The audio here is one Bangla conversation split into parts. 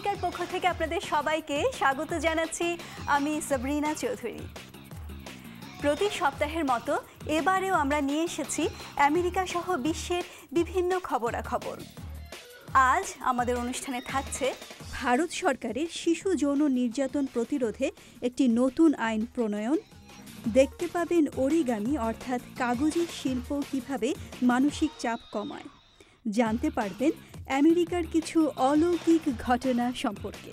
আমেরিকার পক্ষ থেকে আপনাদের সবাইকে স্বাগত জানাচ্ছি আমি সাবরিনা চৌধুরী। প্রতি সপ্তাহের মতো এবারেও আমরা নিয়ে এসেছি আমেরিকা সহ বিশ্বের বিভিন্ন খবরাখবর। আজ আমাদের অনুষ্ঠানে থাকছে ভারত সরকারের শিশু যৌন নির্যাতন প্রতিরোধে একটি নতুন আইন প্রণয়ন। দেখতে পাবেন অরিগামি, অর্থাৎ কাগজের শিল্প কীভাবে মানসিক চাপ কমায়। জানতে পারবেন আমেরিকার কিছু অলৌকিক ঘটনা সম্পর্কে।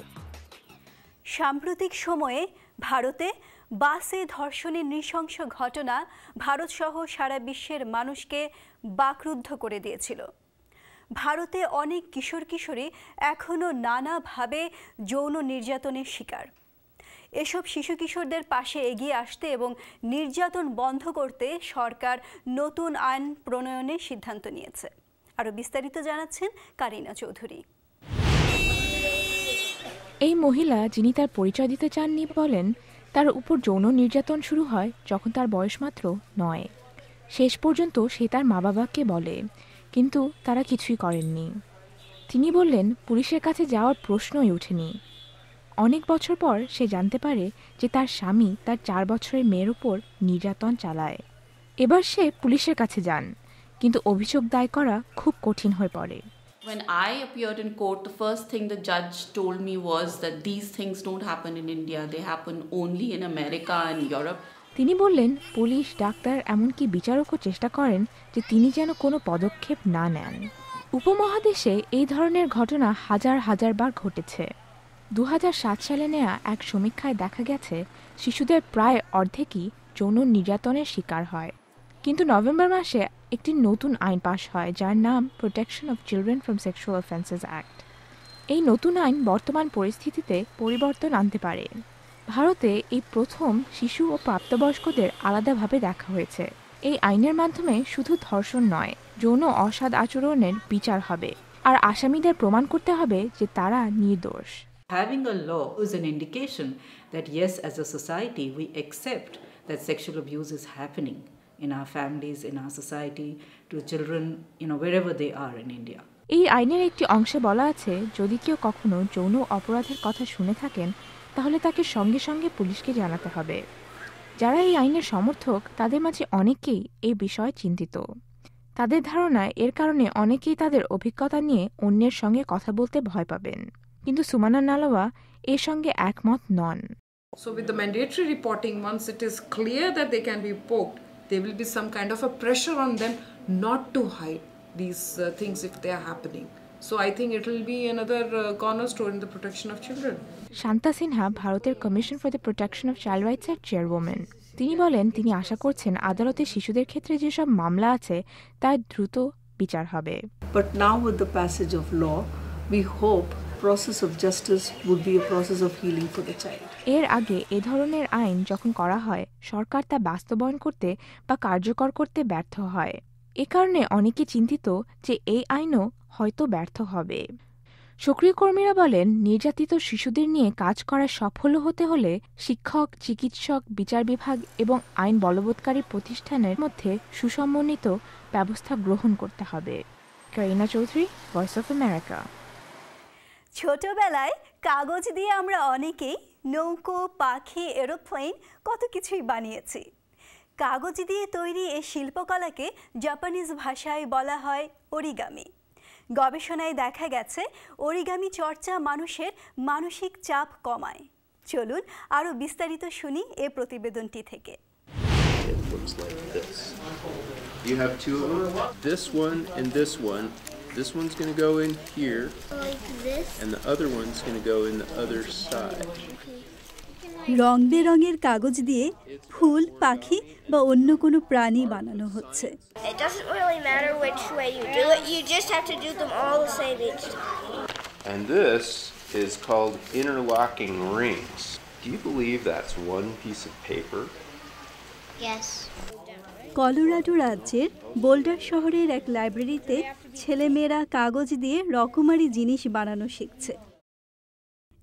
সাম্প্রতিক সময়ে ভারতে বাসে ধর্ষণের নৃশংস ঘটনা ভারতসহ সারা বিশ্বের মানুষকে বাকরুদ্ধ করে দিয়েছিল। ভারতে অনেক কিশোর কিশোরী এখনও নানাভাবে যৌন নির্যাতনের শিকার। এসব শিশু কিশোরদের পাশে এগিয়ে আসতে এবং নির্যাতন বন্ধ করতে সরকার নতুন আইন প্রণয়নের সিদ্ধান্ত নিয়েছে। আরও বিস্তারিত জানাচ্ছেন কারিনা চৌধুরী। এই মহিলা যিনি তার পরিচয় দিতে চাননি বলেন, তার উপর যৌন নির্যাতন শুরু হয় যখন তার বয়স মাত্র নয়। শেষ পর্যন্ত সে তার মা বাবাকে বলে, কিন্তু তারা কিছুই করেননি। তিনি বললেন, পুলিশের কাছে যাওয়ার প্রশ্নই ওঠেনি। অনেক বছর পর সে জানতে পারে যে তার স্বামী তার চার বছরের মেয়ের উপর নির্যাতন চালায়। এবার সে পুলিশের কাছে যান। কিন্তু অভিযোগ দায় করা খুব কঠিন হয়ে পড়ে। When I appeared in court, the first thing the judge told me was that these things don't happen in India, they happen only in America and Europe. তিনি বললেন পুলিশ ডাক্তার এমনকি বিচারকও চেষ্টা করেন যে তিনি যেন কোনো পদক্ষেপ না নেন। উপমহাদেশে এই ধরনের ঘটনা হাজার হাজার বার ঘটেছে। দু হাজার সাত সালে নেয়া এক সমীক্ষায় দেখা গেছে শিশুদের প্রায় অর্ধেকই যৌন নির্যাতনের শিকার হয়। কিন্তু নভেম্বর মাসে একটি নতুন আইন পাশ হয় যার নাম protection of children from sexual offences act এই নতুন আইন বর্তমান পরিস্থিতিতে পরিবর্তন আনতে পারে। ভারতে এই প্রথম শিশু ও প্রাপ্তবয়স্কদের আলাদাভাবে দেখা হয়েছে। এই আইনের মাধ্যমে শুধু ধর্ষণ নয় যৌন অসাদ আচরণের বিচার হবে। আর আসামিদের প্রমাণ করতে হবে যে তারা নির্দোষ। Having a law is an indication that yes, as a society, we accept that sexual abuse is happening. In our families, in our society, to children, you know, wherever they are in India. এই আইনের একটি অংশে বলা আছে যদি কেউ কখনো যৌন অপরাধের কথা শুনে থাকেন তাহলে তাকে সঙ্গে সঙ্গে পুলিশকে জানাতে হবে। যারা এই আইনের সমর্থক তাদের মাঝে অনেকেই এই বিষয়ে চিন্তিত। তাদের ধারণায় এর কারণে অনেকেই তাদের অভিজ্ঞতা নিয়ে অন্যের সঙ্গে কথা বলতে ভয় পাবেন। কিন্তু সুমানা নালোয়া এর সঙ্গে একমত নন। So, with the mandatory reporting, once it is clear that they can be poked, there will be some kind of a pressure on them not to hide these uh, things if they are happening. So, I think it will be another uh, cornerstone in the protection of children. Shanta Sinha ভারতের commission for the protection of child রাইটসের chairwoman তিনি বলেন তিনি আশা করছেন আদালতে শিশুদের ক্ষেত্রে যেসব মামলা আছে তার দ্রুত বিচার হবে But now, with the passage of law, we hope process of justice would be a process of healing for the child. এর আগে এ ধরনের আইন যখন করা হয়, সরকার তা বাস্তবায়ন করতে বা কার্যকর করতে ব্যর্থ হয়। এ কারণে অনেকে চিন্তিত যে এই আইনও হয়তো ব্যর্থ হবে। সক্রিয় কর্মীরা বলেন, নির্যাতিত শিশুদের নিয়ে কাজ করা সফল হতে হলে শিক্ষক, চিকিৎসক, বিচার বিভাগ এবং আইন বলবৎকারী প্রতিষ্ঠানের মধ্যে সুসমন্বিত ব্যবস্থা গ্রহণ করতে হবে। Kareena Chowdhury voice of America ছোটবেলায় কাগজ দিয়ে আমরা অনেকেই নৌকো, পাখি, এরোপ্লেন কত কিছুই বানিয়েছি কাগজ দিয়ে তৈরি এই শিল্পকলাকে জাপানিজ ভাষায় বলা হয় অরিগামি গবেষণায় দেখা গেছে অরিগামি চর্চা মানুষের মানসিক চাপ কমায় চলুন আরও বিস্তারিত শুনি এ প্রতিবেদনটি থেকে. You have two of them. This one and this one. This one's going to go in here, Like this? and the other one's going to go in the other side. রং বেরঙের কাগজ দিয়ে ফুল পাখি বা অন্য কোনো প্রাণী বানানো হচ্ছে It doesn't really matter which way you do it. You just have to do them all the same each time. And this is called interlocking rings. Do you believe that's one piece of paper? Yes. Colorado রাজ্যের বোল্ডার শহরের এক লাইব্রেরিতে ছেলেমেয়েরা কাগজ দিয়ে রকমারি জিনিস বানানো শিখছে।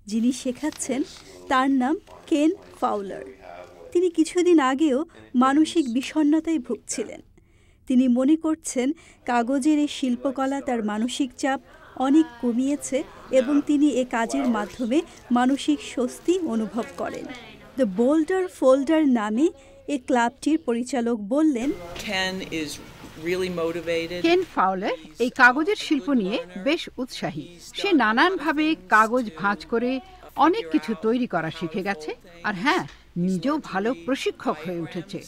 যিনি শেখাচ্ছেন, তার নাম কেন ফাউলার। তিনি কিছুদিন আগেও মানসিক বিষণ্ণতায় ভুগছিলেন। তিনি মনে করছেন, কাগজের এই শিল্পকলা তার মানসিক চাপ অনেক কমিয়েছে এবং তিনি এ কাজের মাধ্যমে মানসিক স্বস্তি অনুভব করেন। দ্য বোল্ডার ফোল্ডার নামে এ ক্লাবটির পরিচালক বললেন কেন ফাউলার এই কাগজের শিল্প নিয়ে বেশ উৎসাহী। সে নানানভাবে কাগজ ভাঁজ করে অনেক কিছু তৈরি করা শিখে গেছে আর হ্যাঁ নিজেও ভালো প্রশিক্ষক হয়ে উঠেছে।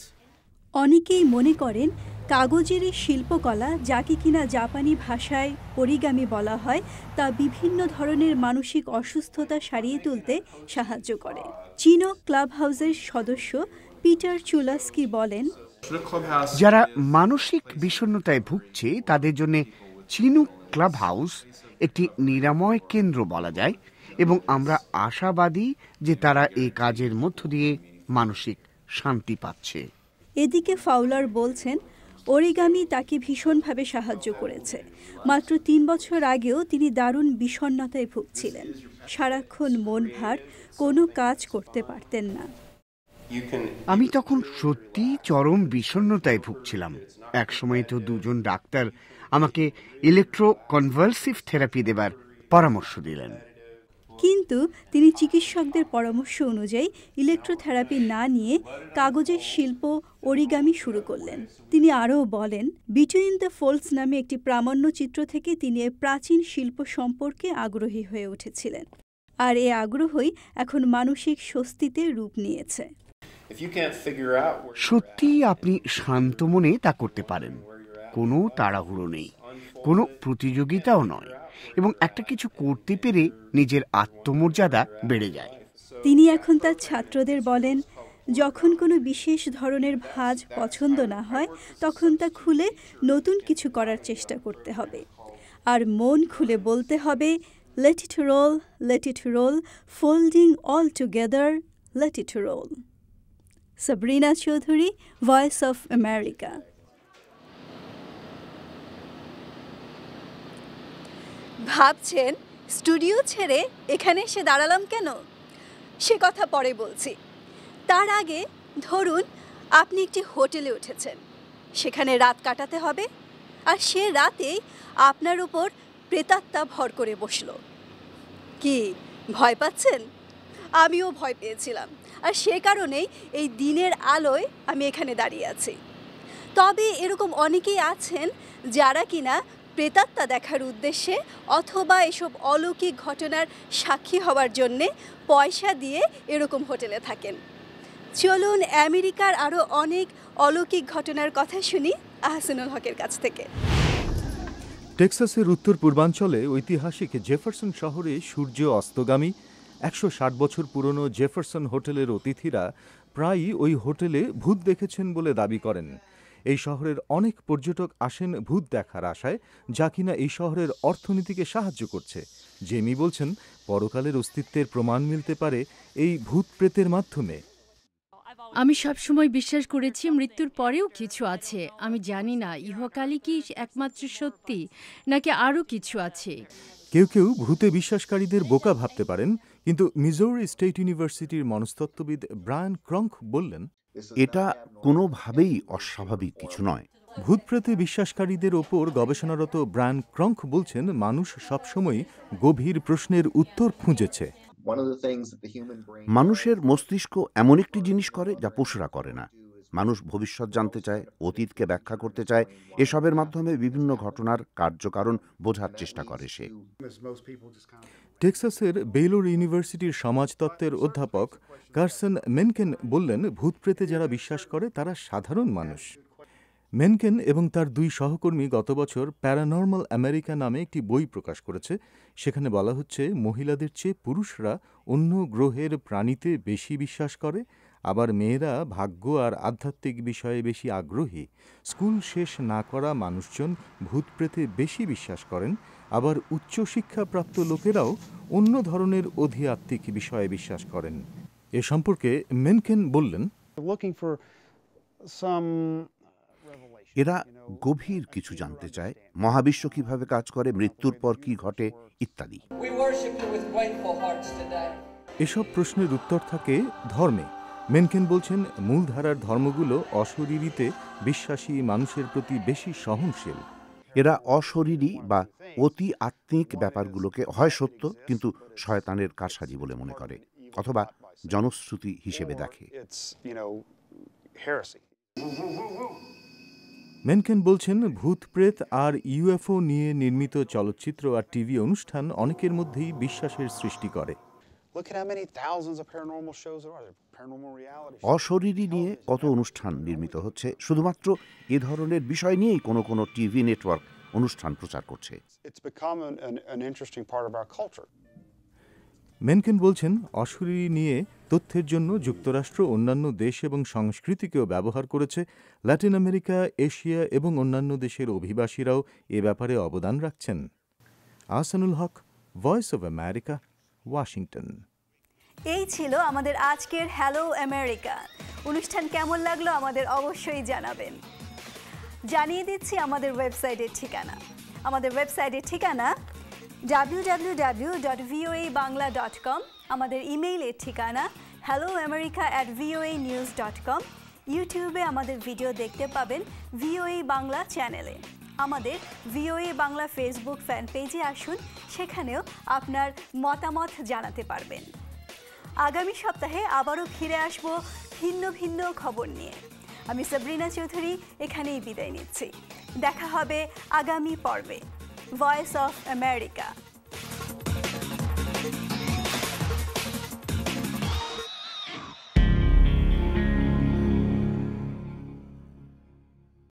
অনেকেই মনে করেন কাগজের এই শিল্পকলা যাকে কিনা জাপানি ভাষায় অরিগামি বলা হয় তা বিভিন্ন ধরনের মানসিক অসুস্থতা সারিয়ে তুলতে সাহায্য করে। চীনো ক্লাব হাউসের সদস্য পিটার চুলাস্কি বলেন যারা মানসিক বিষণ্ণতায় ভুগছে তাদের জন্য চিনুক ক্লাব হাউস একটি নিরাময় কেন্দ্র বলা যায় এবং আমরা আশাবাদী যে তারা এই কাজের মধ্য দিয়ে মানসিক শান্তি পাচ্ছে। এদিকে ফাউলার বলছেন অরিগামি তাকে ভীষণভাবে সাহায্য করেছে। মাত্র তিন বছর আগেও তিনি দারুণ বিষণ্ণতায় ভুগছিলেন। সারাক্ষণ মন ভার কোনো কাজ করতে পারতেন না। আমি তখন সত্যি চরম বিষণ্ণতায় ভুগছিলাম। একসময় তো দুজন ডাক্তার আমাকে ইলেকট্রো কনভালসিভ থেরাপি দেবার পরামর্শ দিলেন। কিন্তু তিনি চিকিৎসকদের পরামর্শ অনুযায়ী ইলেকট্রোথেরাপি না নিয়ে কাগজের শিল্প অরিগামি শুরু করলেন। তিনি আরও বলেন বিটুইন দ্য ফোলস নামে একটি প্রামাণ্য চিত্র থেকে তিনি এ প্রাচীন শিল্প সম্পর্কে আগ্রহী হয়ে উঠেছিলেন। আর এ আগ্রহই এখন মানসিক স্বস্তিতে রূপ নিয়েছে। If you can't figure out where সত্যি আপনি শান্ত মনে তা করতে পারেন। কোনো তাড়াহুড়ো নেই। কোনো প্রতিযোগিতাও নয়। এবং একটা কিছু করতে পেরে নিজের আত্মমর্যাদা বেড়ে যায়। তিনি এখন তার ছাত্রদের বলেন যখন কোনো বিশেষ ধরনের ভাঁজ পছন্দ না হয় তখন তা খুলে নতুন কিছু করার চেষ্টা করতে হবে। আর মন খুলে বলতে হবে let it roll let it roll folding all together let it roll Sabrina Chowdhury voice of America ভাবছেন স্টুডিও ছেড়ে এখানে এসে দাঁড়ালাম কেন? সে কথা পরে বলছি। তার আগে ধরুন, আপনি একটি হোটেলে উঠেছেন। সেখানে রাত কাটাতে হবে, আর সে রাতেই আপনার উপর প্রেতাত্মা ভর করে বসল। কি, ভয় পাচ্ছেন? আমিও ভয় পেয়েছিলাম। আর সে কারণেই এই দিনের আলোয় আমি এখানে দাঁড়িয়ে আছি। তবে এরকম অনেকেই আছেন যারা কিনা প্রেতাত্মা দেখার উদ্দেশ্যে অথবা এসব অলৌকিক ঘটনার সাক্ষী হওয়ার জন্যে পয়সা দিয়ে এরকম হোটেলে থাকেন। চলুন আমেরিকার আরও অনেক অলৌকিক ঘটনার কথা শুনি আহসানুল হকের কাছ থেকে। টেক্সাসের উত্তর পূর্বাঞ্চলে ঐতিহাসিক জেফারসন শহরে সূর্য অস্তগামী একশো ষাট বছর পুরনো জেফারসন হোটেলের অতিথিরা প্রায়ই ওই হোটেলে ভূত দেখেছেন বলে দাবি করেন। এই শহরের অনেক পর্যটক আসেন ভূত দেখার আশায় যা কিনা এই শহরের অর্থনীতিকে সাহায্য করছে। জেমি বলছেন পরকালের অস্তিত্বের প্রমাণ মিলতে পারে এই ভূত প্রেতের মাধ্যমে। আমি সবসময় বিশ্বাস করেছি মৃত্যুর পরেও কিছু আছে। আমি জানি না ইহকালই কি একমাত্র সত্যি নাকি আরও কিছু আছে। কেউ কেউ ভূতে বিশ্বাসকারীদের বোকা ভাবতে পারেন কিন্তু মিজোরি স্টেট ইউনিভার্সিটির মনস্তত্ত্ববিদ ব্রায়ান ক্রঙ্ক বললেন এটা কোনোভাবেই অস্বাভাবিক কিছু নয়। ভূতপ্রেতে বিশ্বাসকারীদের ওপর গবেষণারত ব্রায়ান ক্রঙ্ক বলছেন মানুষ সবসময় গভীর প্রশ্নের উত্তর খুঁজেছে। মানুষের মস্তিষ্ক এমন একটি জিনিস করে যা পশুরা করে না। মানুষ ভবিষ্যৎ জানতে চায় অতীতকে ব্যাখ্যা করতে চায় এসবের মাধ্যমে বিভিন্ন ঘটনার কার্যকারণ বোঝার চেষ্টা করে সে। টেক্সাসের বেলোর ইউনিভার্সিটির সমাজতত্ত্বের অধ্যাপক কার্সন মেনকেন বললেন, ভূতপ্রেতে যারা বিশ্বাস করে, তারা সাধারণ মানুষ। মেনকেন এবং তার দুই সহকর্মী গত বছর প্যারানর্মাল আমেরিকা নামে একটি বই প্রকাশ করেছে। সেখানে বলা হচ্ছে, মহিলাদের চেয়ে পুরুষরা অন্য গ্রহের প্রাণীতে বেশি বিশ্বাস করে আবার মেয়েরা ভাগ্য আর আধ্যাত্মিক বিষয়ে বেশি আগ্রহী। স্কুল শেষ না করা মানুষজন ভূতপ্রেতে বেশি বিশ্বাস করেন আবার উচ্চশিক্ষাপ্রাপ্ত লোকেরাও অন্য ধরনের অধিআত্মিক বিষয়ে বিশ্বাস করেন। এ সম্পর্কে মেনকেন বললেন এরা গভীর কিছু জানতে চায় মহাবিশ্ব কীভাবে কাজ করে মৃত্যুর পর কি ঘটে ইত্যাদি। এসব প্রশ্নের উত্তর থাকে ধর্মে। মেনকেন বলছেন মূলধারার ধর্মগুলো অশরীরীতে বিশ্বাসী মানুষের প্রতি বেশি সহনশীল। এরা অশরীরী বা অতি আত্মিক ব্যাপারগুলোকে হয় সত্য কিন্তু শয়তানের কারসাজি বলে মনে করে অথবা জনশ্রুতি হিসেবে দেখে। মেনকেন বলছেন ভূত প্রেত আর ইউএফও নিয়ে নির্মিত চলচ্চিত্র আর টিভি অনুষ্ঠান অনেকের মধ্যেই বিশ্বাসের সৃষ্টি করে। অশরীরী নিয়ে কত অনুষ্ঠান নির্মিত হচ্ছে শুধুমাত্র এ ধরনের বিষয় নিয়েই কোনো কোনো টিভি নেটওয়ার্ক অনুষ্ঠান প্রচার করছে। মেনকেন বলছেন অশরীরী নিয়ে তথ্যের জন্য যুক্তরাষ্ট্র অন্যান্য দেশ এবং সংস্কৃতিকেও ব্যবহার করেছে ল্যাটিন আমেরিকা এশিয়া এবং অন্যান্য দেশের অভিবাসীরাও এ ব্যাপারে অবদান রাখছেন। Ahsanul Haque voice of America Washington এই ছিল আমাদের আজকের হ্যালো আমেরিকা অনুষ্ঠান কেমন লাগল আমাদের অবশ্যই জানাবেন। জানিয়ে দিচ্ছি আমাদের ওয়েবসাইটের ঠিকানা। আমাদের ওয়েবসাইটের ঠিকানা www.voabangla.com আমাদের ইমেইলের ঠিকানা hello America at VOA news dot com ইউটিউবে আমাদের ভিডিও দেখতে পাবেন ভিওএ বাংলা চ্যানেলে। আমাদের ভিওএ বাংলা ফেসবুক ফ্যান পেজে আসুন, সেখানেও আপনার মতামত জানাতে পারবেন। আগামী সপ্তাহে আবারও ফিরে আসব ভিন্ন ভিন্ন খবর নিয়ে। আমি সাবরিনা চৌধুরী, এখানেই বিদায় নিচ্ছি। দেখা হবে আগামী পর্বে। Voice of America